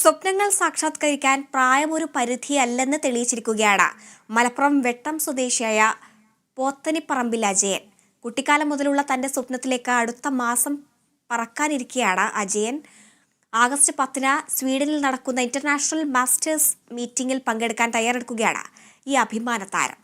സ്വപ്നങ്ങൾ സാക്ഷാത്കരിക്കാൻ പ്രായം ഒരു പരിധിയല്ലെന്ന് തെളിയിച്ചിരിക്കുകയാണ്. മലപ്പുറം വെട്ടം സ്വദേശിയായ പോത്തനിപ്പറമ്പിൽ അജയൻ. കുട്ടിക്കാലം മുതലുള്ള തന്റെ സ്വപ്നത്തിലേക്ക് അടുത്ത മാസം പറക്കാനിരിക്കെയാണ് അജയൻ. ആഗസ്റ്റ് പത്തിന് സ്വീഡനിൽ നടക്കുന്ന ഇന്റർനാഷണൽ മാസ്റ്റേഴ്സ് മീറ്റിംഗിൽ പങ്കെടുക്കാൻ തയ്യാറെടുക്കുകയാണ് ഈ അഭിമാന താരം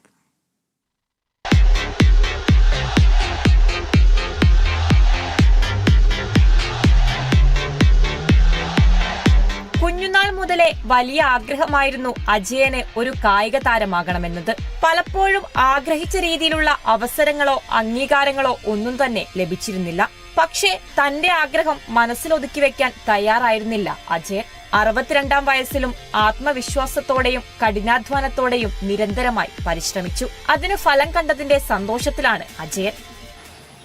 മുതലേ വലിയ ആഗ്രഹമായിരുന്നു അജയന് ഒരു കായിക താരമാകണമെന്നത്. പലപ്പോഴും ആഗ്രഹിച്ച രീതിയിലുള്ള അവസരങ്ങളോ അംഗീകാരങ്ങളോ ഒന്നും തന്നെ ലഭിച്ചിരുന്നില്ല. പക്ഷേ തന്റെ ആഗ്രഹം മനസ്സിലൊതുക്കി വെക്കാൻ തയ്യാറായിരുന്നില്ല അജയൻ. അറുപത്തിരണ്ടാം വയസ്സിലും ആത്മവിശ്വാസത്തോടെയും കഠിനാധ്വാനത്തോടെയും നിരന്തരമായി പരിശ്രമിച്ചു. അതിന് ഫലം കണ്ടതിന്റെ സന്തോഷത്തിലാണ് അജയൻ.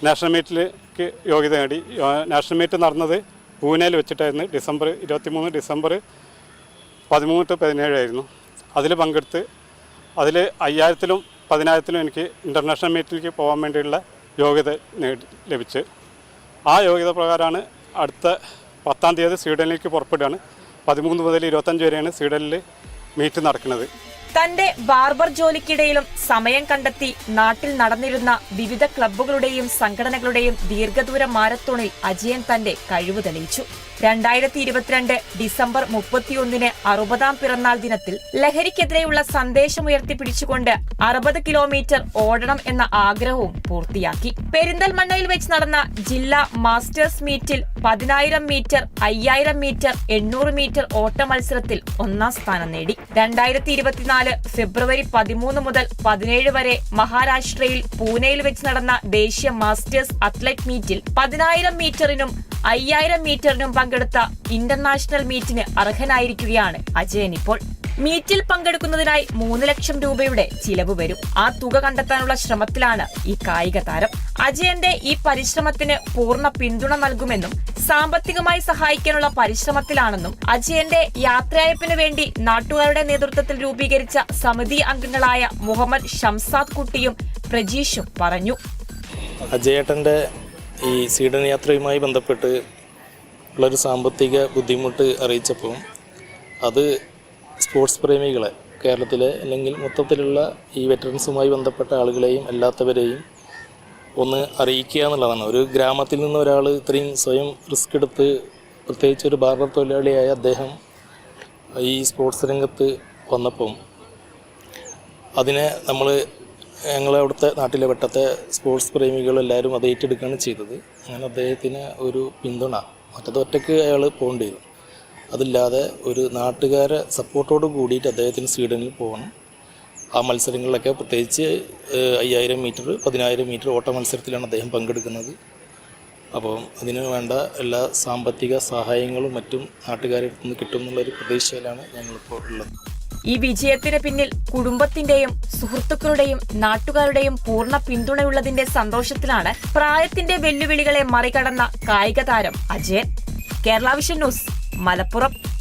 നാഷണൽ മീറ്റിലേക്ക് യോഗ്യത നേടി. നാഷണൽ മീറ്റ് നടന്നത് പൂനെയിൽ വെച്ചിട്ടായിരുന്നു. ഡിസംബർ ഇരുപത്തിമൂന്ന് ഡിസംബർ പതിമൂന്ന് ടു പതിനേഴായിരുന്നു അതിൽ പങ്കെടുത്ത് അതിൽ അയ്യായിരത്തിലും പതിനായിരത്തിലും എനിക്ക് ഇന്റർനാഷണൽ മീറ്റിലേക്ക് പോകാൻ വേണ്ടിയുള്ള യോഗ്യത നേടി ലഭിച്ച്. ആ യോഗ്യത പ്രകാരമാണ് അടുത്ത പത്താം തീയതി സ്വീഡനിലേക്ക് പുറപ്പെടുകയാണ്. പതിമൂന്ന് മുതൽ ഇരുപത്തഞ്ച് വരെയാണ് സ്വീഡനിൽ മീറ്റ് നടക്കുന്നത്. തന്റെ ബാർബർ ജോലിക്കിടയിലും സമയം കണ്ടെത്തി നാട്ടിൽ നടന്നിരുന്ന വിവിധ ക്ലബ്ബുകളുടെയും സംഘടനകളുടെയും ദീർഘദൂര മാരത്തോണിൽ അജയൻ തന്റെ കഴിവ് തെളിയിച്ചു. രണ്ടായിരത്തി ഇരുപത്തിരണ്ട് ഡിസംബർ മുപ്പത്തിയൊന്നിന് അറുപതാം പിറന്നാൾ ദിനത്തിൽ ലഹരിക്കെതിരെയുള്ള സന്ദേശം ഉയർത്തിപ്പിടിച്ചുകൊണ്ട് അറുപത് കിലോമീറ്റർ ഓടണം എന്ന ആഗ്രഹവും പൂർത്തിയാക്കി. പെരിന്തൽമണ്ണയിൽ വെച്ച് നടന്ന ജില്ലാ മാസ്റ്റേഴ്സ് മീറ്റിൽ പതിനായിരം മീറ്റർ അയ്യായിരം മീറ്റർ എണ്ണൂറ് മീറ്റർ ഓട്ട മത്സരത്തിൽ ഒന്നാം സ്ഥാനം നേടി. രണ്ടായിരത്തി ഇരുപത്തിനാല് ഫെബ്രുവരി പതിമൂന്ന് മുതൽ പതിനേഴ് വരെ മഹാരാഷ്ട്രയിൽ പൂനെയിൽ വെച്ച് നടന്ന ദേശീയ മാസ്റ്റേഴ്സ് അത്ലറ്റ് മീറ്റിൽ പതിനായിരം മീറ്ററിനും അയ്യായിരം മീറ്ററിനും പങ്കെടുത്ത ഇന്റർനാഷണൽ മീറ്റിന് അർഹനായിരിക്കുകയാണ് അജയൻ ഇപ്പോൾ. മീറ്റിൽ പങ്കെടുക്കുന്നതിനായി മൂന്ന് ലക്ഷം രൂപയുടെ ചിലവ് വരും. ആ തുക കണ്ടെത്താനുള്ള ശ്രമത്തിലാണ് ഈ കായിക താരം. അജയന്റെ ഈ പരിശ്രമത്തിന് പൂർണ പിന്തുണ നൽകുമെന്നും സാമ്പത്തികമായി സഹായിക്കാനുള്ള പരിശ്രമത്തിലാണെന്നും അജയന്റെ യാത്രയയപ്പിന് വേണ്ടി നാട്ടുകാരുടെ നേതൃത്വത്തിൽ രൂപീകരിച്ച സമിതി അംഗങ്ങളായ മുഹമ്മദ് ഷംസാദ് കുട്ടിയും പ്രജീഷും പറഞ്ഞു. അജയേട്ടന്റെ ഈ സ്വീഡൻ യാത്രയുമായി ബന്ധപ്പെട്ട് ഉള്ളൊരു സാമ്പത്തിക ബുദ്ധിമുട്ട് അറിയിച്ചപ്പോൾ അത് സ്പോർട്സ് പ്രേമികളെ കേരളത്തിലെ അല്ലെങ്കിൽ മൊത്തത്തിലുള്ള ഈ വെറ്ററൻസുമായി ബന്ധപ്പെട്ട ആളുകളെയും അല്ലാത്തവരെയും ഒന്ന് അറിയിക്കുക എന്നുള്ളതാണ്. ഒരു ഗ്രാമത്തിൽ നിന്ന് ഒരാൾ ഇത്രയും സ്വയം റിസ്ക് എടുത്ത് പ്രത്യേകിച്ച് ഒരു ബാർബർ തൊഴിലാളിയായ അദ്ദേഹം ഈ സ്പോർട്സ് രംഗത്ത് വന്നപ്പം അതിനെ നമ്മൾ ഞങ്ങളെ അവിടുത്തെ നാട്ടിലെ വെട്ടത്തെ സ്പോർട്സ് പ്രേമികൾ എല്ലാവരും അത് ഏറ്റെടുക്കുകയാണ് ചെയ്തത്. അങ്ങനെ അദ്ദേഹത്തിന് ഒരു പിന്തുണ മറ്റത് ഒറ്റയ്ക്ക് അയാൾ പോകേണ്ടി വരും. അതില്ലാതെ ഒരു നാട്ടുകാരെ സപ്പോർട്ടോട് കൂടിയിട്ട് അദ്ദേഹത്തിന് സ്വീഡനിൽ പോകണം. ആ മത്സരങ്ങളിലൊക്കെ പ്രത്യേകിച്ച് അയ്യായിരം മീറ്റർ പതിനായിരം മീറ്റർ ഓട്ട മത്സരത്തിലാണ് അദ്ദേഹം പങ്കെടുക്കുന്നത്. അപ്പോൾ അതിന് വേണ്ട എല്ലാ സാമ്പത്തിക സഹായങ്ങളും മറ്റും നാട്ടുകാരുടെ നിന്ന് കിട്ടും എന്നുള്ളൊരു പ്രതീക്ഷയിലാണ് ഞങ്ങളിപ്പോൾ ഉള്ളത്. ഈ വിജയത്തിന് പിന്നിൽ കുടുംബത്തിന്റെയും സുഹൃത്തുക്കളുടെയും നാട്ടുകാരുടെയും പൂർണ പിന്തുണയുള്ളതിന്റെ സന്തോഷത്തിലാണ് പ്രായത്തിന്റെ വെല്ലുവിളികളെ മറികടന്ന കായിക താരം Ajayan. Kerala Vision News Malappuram.